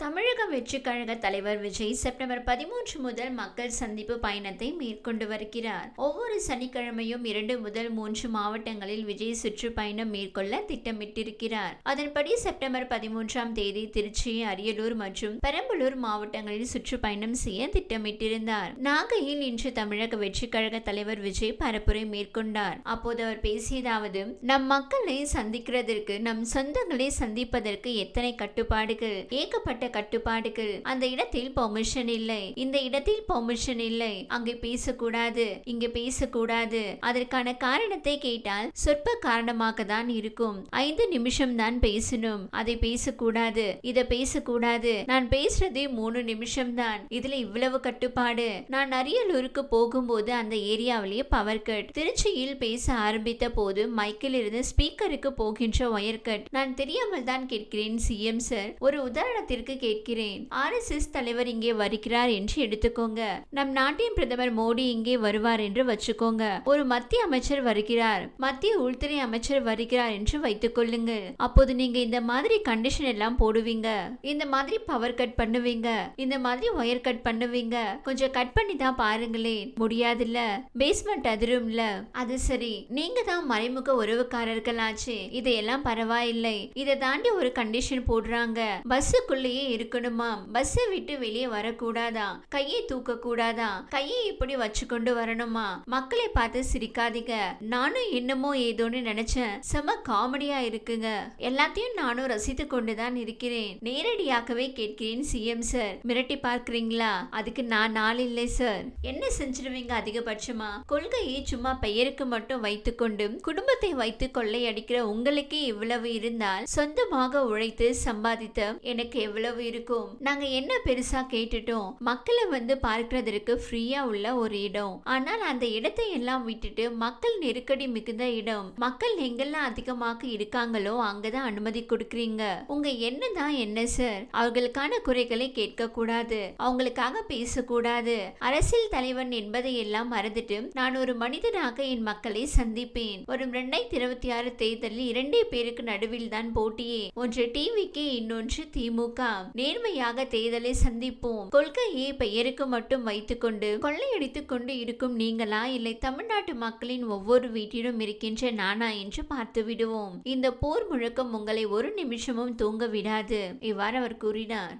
தமிழக வெற்றிக் கழக தலைவர் விஜய் செப்டம்பர் பதிமூன்று முதல் மக்கள் சந்திப்பு பயணத்தை மேற்கொண்டு வருகிறார். ஒவ்வொரு சனிக்கிழமையும் இரண்டு முதல் மூன்று மாவட்டங்களில் விஜய் சுற்றுப்பயணம் மேற்கொள்ள திட்டமிட்டிருக்கிறார். அதன்படி செப்டம்பர் பதிமூன்றாம் தேதி திருச்சி அரியலூர் மற்றும் பெரம்பலூர் மாவட்டங்களில் சுற்றுப்பயணம் செய்ய திட்டமிட்டிருந்தார். நாகையில் இன்று தமிழக வெற்றிக் கழக தலைவர் விஜய் பரப்புரை மேற்கொண்டார். அப்போது அவர் பேசியதாவது நம் மக்களை சந்திக்கிறதற்கு நம் சொந்தங்களை சந்திப்பதற்கு எத்தனை கட்டுப்பாடுகள்? ஏகப்பட்ட கட்டுப்பாடுகள். அந்த இடத்தில் பெர்மிஷன் இல்லை. இந்த இடத்தில் பெர்மிஷன் இல்லை. அங்கே பேசக்கூடாது. இங்க பேசக்கூடாது. அதற்கான காரணத்தை கேட்டால் சொற்ப காரணமாக தான் இருக்கும். ஐந்து நிமிஷம் தான் பேசணும். அதை பேசக்கூடாது. இதை பேசக்கூடாது. நான் பேசுறதே மூணு நிமிஷம் தான். இதுல இவ்வளவு கட்டுப்பாடு. நான் அரியலூருக்கு போகும்போது அந்த ஏரியாவிலேயே பவர் கட் திருச்சியில் பேச ஆரம்பித்த போது மைக்கில் இருந்து ஸ்பீக்கருக்கு போகின்ற ஒயர் கட் நான் தெரியாமல் தான் கேட்கிறேன் சிஎம் சார் ஒரு உதாரணத்திற்கு கேட்கிறேன். ஆர்எஸ்எஸ் தலைவர் இங்கே வருகிறார் என்று எடுத்துக்கோங்க. நம் நாட்டின் பிரதமர் மோடி இங்கே வருவார் என்று வச்சுக்கோங்க. ஒரு மத்திய அமைச்சர் வருகிறார். மத்திய உள்துறை அமைச்சர் வருகிறார் என்று வைத்துக் கொள்ளுங்கள். அப்போது நீங்க இந்த மாதிரி கண்டிஷன் எல்லாம் போடுவீங்க. இந்த மாதிரி பவர் கட் பண்ணுவீங்க. இந்த மாதிரி ஒயர் கட் பண்ணுவீங்க. கொஞ்சம் கட் பண்ணி தான் பாருங்களேன். முடியாதுல்ல. பேஸ்மெண்ட் அதிரும்ல. அது சரி. நீங்க தான் மறைமுக உறவுக்காரர்கள் ஆச்சு இதையெல்லாம் பரவாயில்லை. இதை தாண்டி ஒரு கண்டிஷன் போடுறாங்க. பஸ்ஸுக்குள்ளேயே இருக்கணுமா? பஸ்ஸை விட்டு வெளியே வரக்கூடாதா? கையை தூக்க கூடாதா கையை இப்படி வச்சு கொண்டு வரணுமா? மக்களை பார்த்து சிரிக்காதீங்க. நானும் என்னமோ ஏதோன்னு நினைச்சேன். செம காமெடியா இருக்குங்க. எல்லாத்தையும் நானும் ரசித்து கொண்டுதான் இருக்கிறேன். நேரடியாகவே கேட்கிறேன் சிஎம் சார் மிரட்டி பார்க்கறீங்களா? அதுக்கு நான் நாள் இல்லை சார் என்ன செஞ்சிருவீங்க அதிகபட்சமா? கொள்கையை சும்மா பெயருக்கு மட்டும் வைத்துக்கொண்டு குடும்பத்தை வைத்து கொள்ளையடிக்கிற உங்களுக்கே இவ்வளவு இருந்தால் சொந்தமாக உழைத்து சம்பாதித்த எனக்கு எவ்வளவு இருக்கும்? நாங்க என்ன பெருசா கேட்டுட்டோம்? மக்களை வந்து பார்க்கறதற்கு ஃப்ரீயா உள்ள ஒரு இடம். ஆனால் அந்த இடத்தை எல்லாம் விட்டுட்டு மக்கள் நெருக்கடி மிகுந்த இடம். மக்கள் எங்கெல்லாம் அதிகமாக இருக்காங்களோ அங்கதான் அனுமதி கொடுக்குறீங்க. உங்க என்ன தான் என்ன சார் அவர்களுக்கான குறைகளை கேட்க கூடாது அவங்களுக்காக பேசக்கூடாது. அரசியல் தலைவன் என்பதை எல்லாம் மறந்துட்டு நான் ஒரு மனிதனாக என் மக்களை சந்திப்பேன். வரும் இரண்டாயிரத்தி இருபத்தி ஆறு தேர்தலில் இரண்டே பேருக்கு நடுவில் தான் போட்டியே. ஒன்று டிவிக்கு இன்னொன்று திமுக நேர்மையாக தேர்தலை சந்திப்போம். கொள்கையை பெயருக்கு மட்டும் வைத்துக்கொண்டு கொள்ளையடித்துக் கொண்டு இருக்கும் நீங்களா இல்லை தமிழ்நாட்டு மக்களின் ஒவ்வொரு வீட்டிலும் இருக்கின்ற நானா என்று பார்த்து விடுவோம். இந்த போர் முழக்கம் உங்களை ஒரு நிமிஷமும் தூங்க விடாது இவ்வாறு அவர் கூறினார்.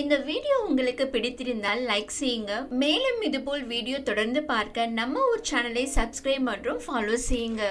இந்த வீடியோ உங்களுக்கு பிடித்திருந்தால் லைக் செய்யுங்க. மேலும் இதுபோல் வீடியோ தொடர்ந்து பார்க்க நம்ம ஒரு சேனலை சப்ஸ்கிரைப் மற்றும் ஃபாலோ செய்யுங்க.